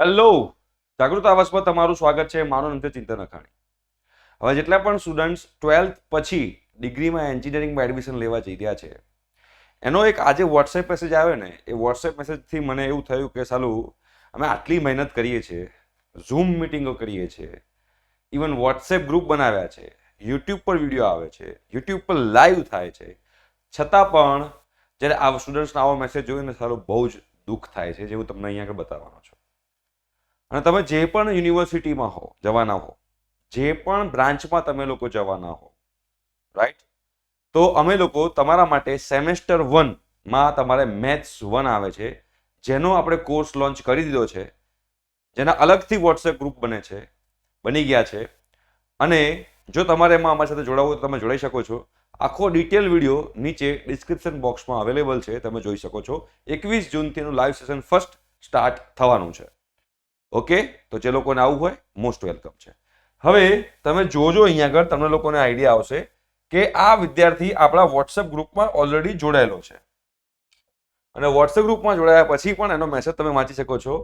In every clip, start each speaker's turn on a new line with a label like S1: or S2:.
S1: Hello જાગૃત આવાસમાં તમારું સ્વાગત છે. મારું છે ચિંતન અખાણી. હવે જેટલા પણ સ્ટુડન્ટ્સ ટ્વેલ્થ પછી ડિગ્રીમાં એન્જિનિયરિંગમાં એડમિશન લેવા જઈ રહ્યા છે, એનો એક આજે વોટ્સએપ મેસેજ આવ્યો ને, એ વોટ્સએપ મેસેજથી મને એવું થયું કે, સાલું, અમે આટલી મહેનત કરીએ છીએ ઝૂમ મિટિંગો કરીએ છીએ ઇવન વોટ્સએપ ગ્રુપ બનાવ્યા છે યુટ્યુબ પર વીડિયો આવે છે યુટ્યુબ પર લાઈવ થાય છે. છતાં પણ જ્યારે આ સ્ટુડન્ટ્સનો આવો મેસેજ જોઈને સારું બહુ જ દુઃખ થાય છે, જે હું તમને અહીંયા આગળ બતાવવાનો છું. અને તમે જે પણ યુનિવર્સિટીમાં હો, જવાના હો, જે પણ બ્રાન્ચમાં તમે લોકો જવાના હો રાઈટ તો અમે લોકો તમારા માટે સેમેસ્ટર વનમાં તમારે મેથ્સ વન આવે છે, જેનો આપણે કોર્સ લોન્ચ કરી દીધો છે, જેના અલગથી વોટ્સએપ ગ્રુપ બને છે, બની ગયા છે. અને જો તમારે એમાં અમારી સાથે જોડાવવું તો તમે જોડાઈ શકો છો. આખો ડિટેલ વીડિયો નીચે ડિસ્ક્રિપ્શન બોક્સમાં અવેલેબલ છે, તમે જોઈ શકો છો. એકવીસ જૂનથી એનું લાઈવ સેશન ફર્સ્ટ સ્ટાર્ટ થવાનું છે. ઓકે તો જે લોકોને આવવું હોય મોસ્ટ વેલકમ છે હવે તમે જોજો અહીંયા આગળ તમને લોકોને આઈડિયા આવશે કે આ વિદ્યાર્થી આપણા વોટ્સએપ ગ્રુપમાં ઓલરેડી જોડાયેલો છે અને વોટ્સએપ ગ્રુપમાં જોડાયા પછી પણ એનો મેસેજ તમે વાંચી શકો છો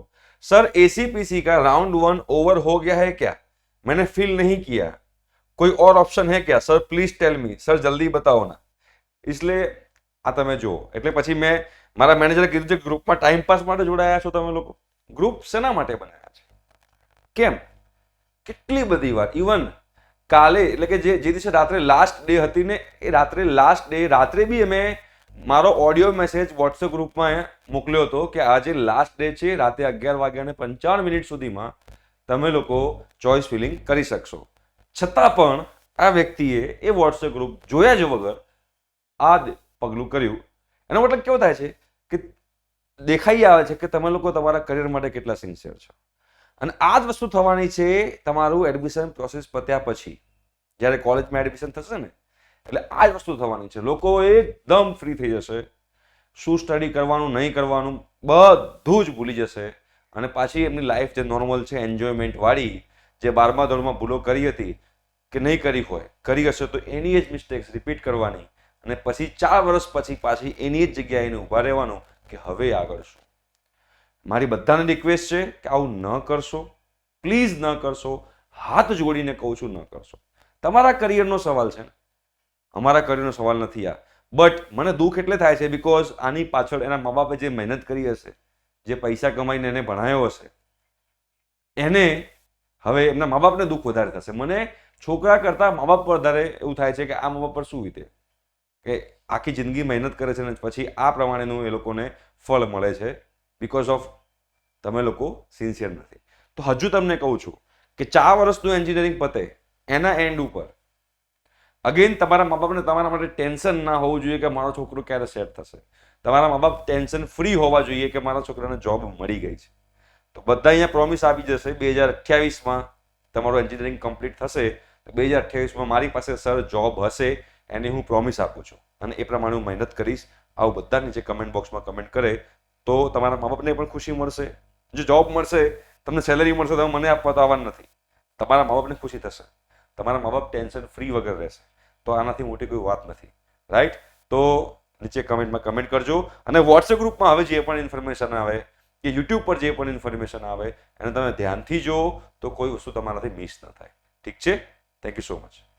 S1: सर एसीपीसी का राउंड वन ओवर हो गया है क्या मैंने फिल नहीं किया कोई और ऑप्शन है क्या sir please tell me sir જલ્દી બતાવો ના એટલે આ તમે જુઓ એટલે પછી મેં મારા મેનેજરે કીધું છે ગ્રુપમાં ટાઈમ પાસ માટે જોડાયા છો તમે લોકો ગ્રુપ શેના માટે બનાવ્યા છે. કેમ? કેટલી બધી વાર ઇવન કાલે, એટલે કે જે જે દિવસે રાત્રે લાસ્ટ ડે હતી ને, એ રાત્રે લાસ્ટ ડે રાત્રે બી અમે મારો ઓડિયો મેસેજ વોટ્સએપ ગ્રુપમાં મોકલ્યો હતો કે આજે લાસ્ટ ડે છે, રાતે અગિયાર વાગ્યા અને પંચાવન મિનિટ સુધીમાં તમે લોકો ચોઇસ ફિલિંગ કરી શકશો. છતાં પણ આ વ્યક્તિએ એ વોટ્સએપ ગ્રુપ જોયા જ વગર આ પગલું કર્યું. એનો મતલબ કેવો થાય છે કે દેખાઈ આવે છે કે તમે લોકો તમારા કરિયર માટે કેટલા સિન્સિયર છો. અને આ જ વસ્તુ થવાની છે તમારું એડમિશન પ્રોસેસ પત્યા પછી. જ્યારે કોલેજમાં એડમિશન થશે ને, એટલે આ જ વસ્તુ થવાની છે. લોકો એકદમ ફ્રી થઈ જશે. શું સ્ટડી કરવાનું, નહીં કરવાનું, બધું જ ભૂલી જશે. અને પાછી એમની લાઈફ જે નોર્મલ છે એન્જોયમેન્ટવાળી જે બારમા ધોરણમાં ભૂલો કરી હતી, કે નહીં કરી હોય, કરી હશે તો એની જ મિસ્ટેક્સ રિપીટ કરવાની. અને પછી ચાર વર્ષ પછી પાછી એની જ જગ્યાએ એને ઊભા રહેવાનું. કે હવે આગળ શું? મારી બધાને રિક્વેસ્ટ છે કે આવું ન કરશો પ્લીઝ ન કરશો, હાથ જોડીને કહું છું ન કરશો. તમારા કરિયરનો સવાલ છે ને? અમારા કરિયરનો સવાલ નથી આ. બટ મને દુઃખ એટલે થાય છે બિકોઝ આની પાછળ એના મા બાપે જે મહેનત કરી હશે, જે પૈસા કમાઈને એને ભણાયો હશે, એને હવે એમના મા બાપને દુઃખ વધારે થશે. મને છોકરા કરતાં મા બાપ પર વધારે એવું થાય છે કે આ મા બાપ પર શું વીતે કે આખી જિંદગી મહેનત કરે છે ને પછી આ પ્રમાણેનું એ લોકોને ફળ મળે છે બિકોઝ ઓફ તમે લોકો સિન્સિયર નથી. તો હજુ તમને કહું છું કે ચાર વર્ષનું એન્જિનિયરિંગ પતે, એના એન્ડ ઉપર. અગેન તમારા મા બાપને તમારા માટે ટેન્શન ના હોવું જોઈએ કે મારો છોકરો ક્યારે સેટ થશે. તમારા મા બાપ ટેન્શન ફ્રી હોવા જોઈએ કે મારા છોકરાને જોબ મળી ગઈ છે. તો બધા અહીંયા પ્રોમિસ આપી જશે, બે હજાર અઠ્યાવીસમાં તમારું એન્જિનિયરિંગ કમ્પ્લીટ થશે, તો બે હજાર અઠ્યાવીસમાં મારી પાસે સર જોબ હશે એની હું પ્રોમિસ આપું છું. અને એ પ્રમાણે હું મહેનત કરીશ. આવું બધા નીચે કમેન્ટ બોક્સમાં કમેન્ટ કરે, તો તમારા મા બાપને પણ ખુશી મળશે. જો જોબ મળશે, તમને સેલરી મળશે તમે મને આપવા તો આવવાનું નથી. તમારા મા બાપને ખુશી થશે. તમારા મા બાપ ટેન્શન ફ્રી વગર રહેશે. તો આનાથી મોટી કોઈ વાત નથી. રાઈટ તો નીચે કમેન્ટમાં કમેન્ટ કરજો. અને વોટ્સએપ ગ્રુપમાં હવે જે પણ ઇન્ફોર્મેશન આવે, કે યુટ્યુબ પર જે પણ ઇન્ફોર્મેશન આવે, એને તમે ધ્યાનથી જુઓ, તો કોઈ વસ્તુ તમારાથી મિસ ન થાય. ઠીક છે? Thank you so much